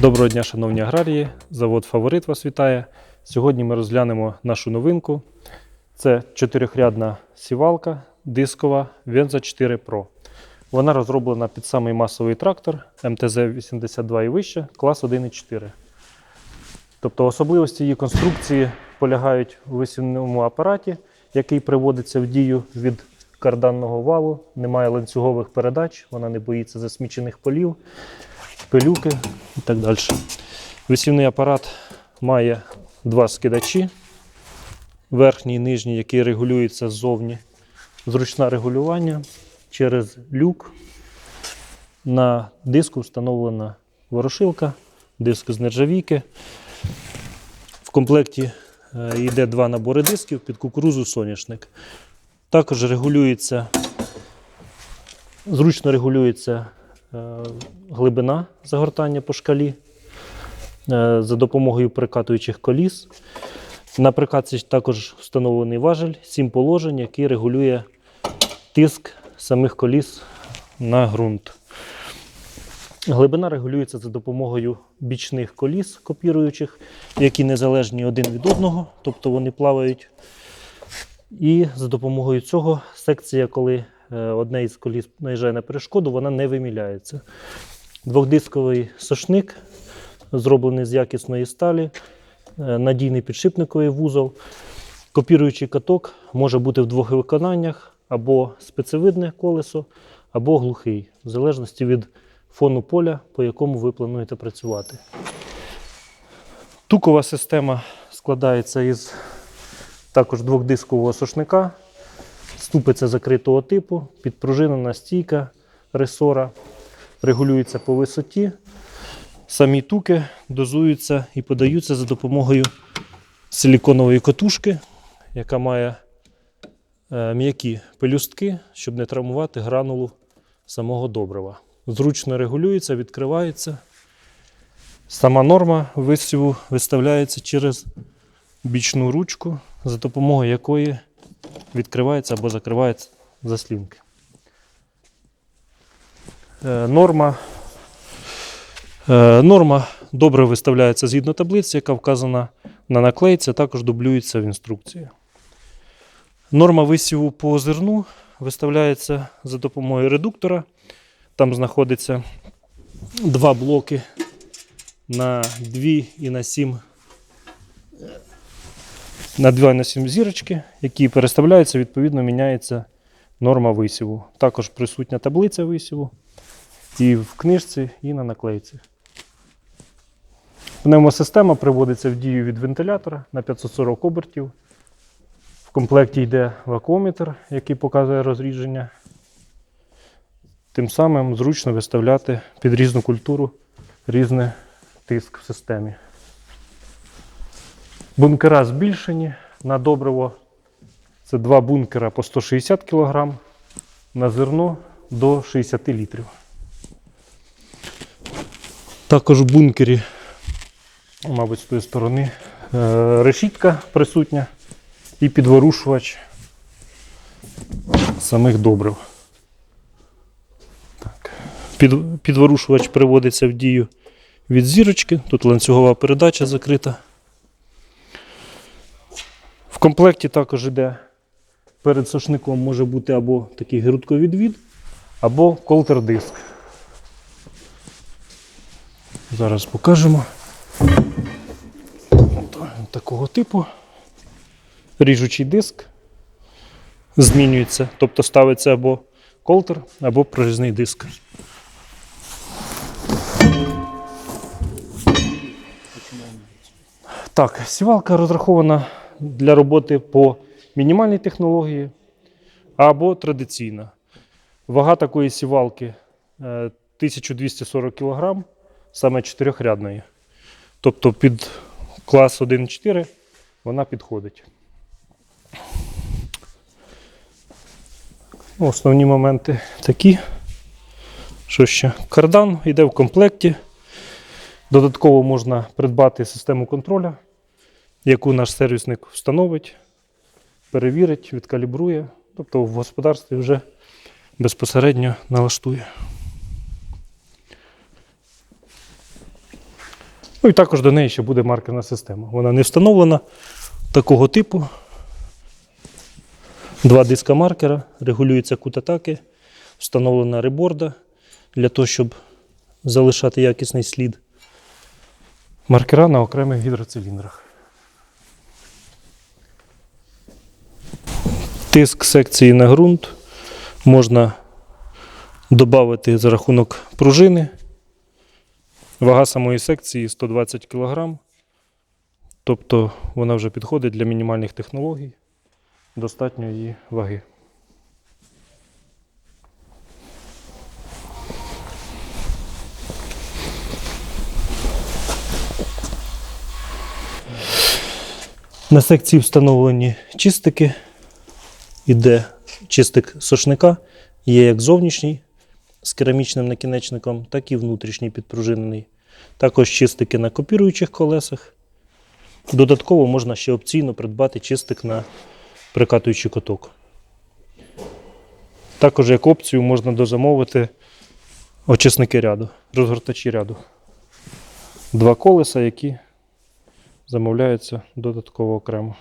Доброго дня, шановні аграрії. Завод Фаворит вас вітає. Сьогодні ми розглянемо нашу новинку. Це чотирьохрядна сівалка дискова Venza 4 Pro. Вона розроблена під самий масовий трактор МТЗ-82 і вище, клас 1,4. Тобто особливості її конструкції полягають у висівному апараті, який приводиться в дію від карданного валу, немає ланцюгових передач, вона не боїться засмічених полів, пилюки і так далі. Висівний апарат має два скидачі, верхній і нижній, який регулюється ззовні. Зручне регулювання через люк. На диску встановлена ворошилка, диск з нержавійки. В комплекті е, йде два набори дисків під кукурузу соняшник. Також регулюється, зручно регулюється глибина загортання по шкалі е, за допомогою прикатуючих коліс. На прикатці також встановлений важель, 7 положень, який регулює тиск самих коліс на ґрунт. Глибина регулюється за допомогою бічних коліс копіруючих, які незалежні один від одного, тобто вони плавають. І за допомогою цього секція, коли е, одне із коліс наїжджає на перешкоду, вона не виміляється. Двохдисковий сошник, зроблений з якісної сталі, е, надійний підшипниковий вузол. Копіруючий каток може бути в двох виконаннях або спецевидне колесо, або глухий, в залежності від фону поля, по якому ви плануєте працювати. Тукова система складається із також двохдискового сошника, ступиця закритого типу, підпружинена стійка ресора, регулюється по висоті. Самі туки дозуються і подаються за допомогою силіконової котушки, яка має е, м'які пелюстки, щоб не травмувати гранулу самого добрива. Зручно регулюється, відкривається. Сама норма висіву виставляється через бічну ручку, за допомогою якої відкривається або закривається заслінки. Е, Норма, е, норма добре виставляється згідно таблиці, яка вказана на наклейці, також дублюється в інструкції. Норма висіву по зерну виставляється за допомогою редуктора. Там знаходиться два блоки на 2 і на 7 на 2 і на 7 зірочки, які переставляються, відповідно, міняється норма висіву. Також присутня таблиця висіву і в книжці, і на наклейці. Пневмосистема приводиться в дію від вентилятора на 540 обертів. В комплекті йде вакуометр, який показує розрідження. Тим самим зручно виставляти під різну культуру різний тиск в системі. Бункера збільшені на добриво. Це два бункера по 160 кг, на зерно до 60 літрів. Також в бункері, мабуть, з тої сторони, е, решітка присутня і підворушувач самих добрив. Так. Під, підворушувач приводиться в дію від зірочки, тут ланцюгова передача закрита. В комплекті також йде перед сошником може бути або такий грудковідвід, або колтер-диск. Зараз покажемо. Такого типу. Ріжучий диск змінюється, тобто ставиться або колтер, або прорізний диск. Так, сівалка розрахована для роботи по мінімальній технології або традиційна. Вага такої сівалки е, 1240 кг, саме чотирьохрядної. Тобто під клас 1.4 вона підходить. Ну, Основні моменти такі. Що ще? Кардан йде в комплекті. Додатково можна придбати систему контроля, яку наш сервісник встановить, перевірить, відкалібрує, тобто в господарстві вже безпосередньо налаштує. Ну і також до неї ще буде маркерна система. Вона не встановлена такого типу. Два диска маркера, регулюється кут атаки, встановлена реборда для того, щоб залишати якісний слід. Маркера на окремих гідроциліндрах. Тиск секції на ґрунт можна додати за рахунок пружини. Вага самої секції 120 кг. Тобто вона вже підходить для мінімальних технологій. Достатньо її ваги. На секції встановлені чистики. Іде чистик сошника, є як зовнішній з керамічним накінечником, так і внутрішній підпружинений. Також чистики на копіруючих колесах. Додатково можна ще опційно придбати чистик на прикатуючий коток. Також як опцію можна дозамовити очисники ряду, розгортачі ряду. Два колеса, які замовляються додатково окремо.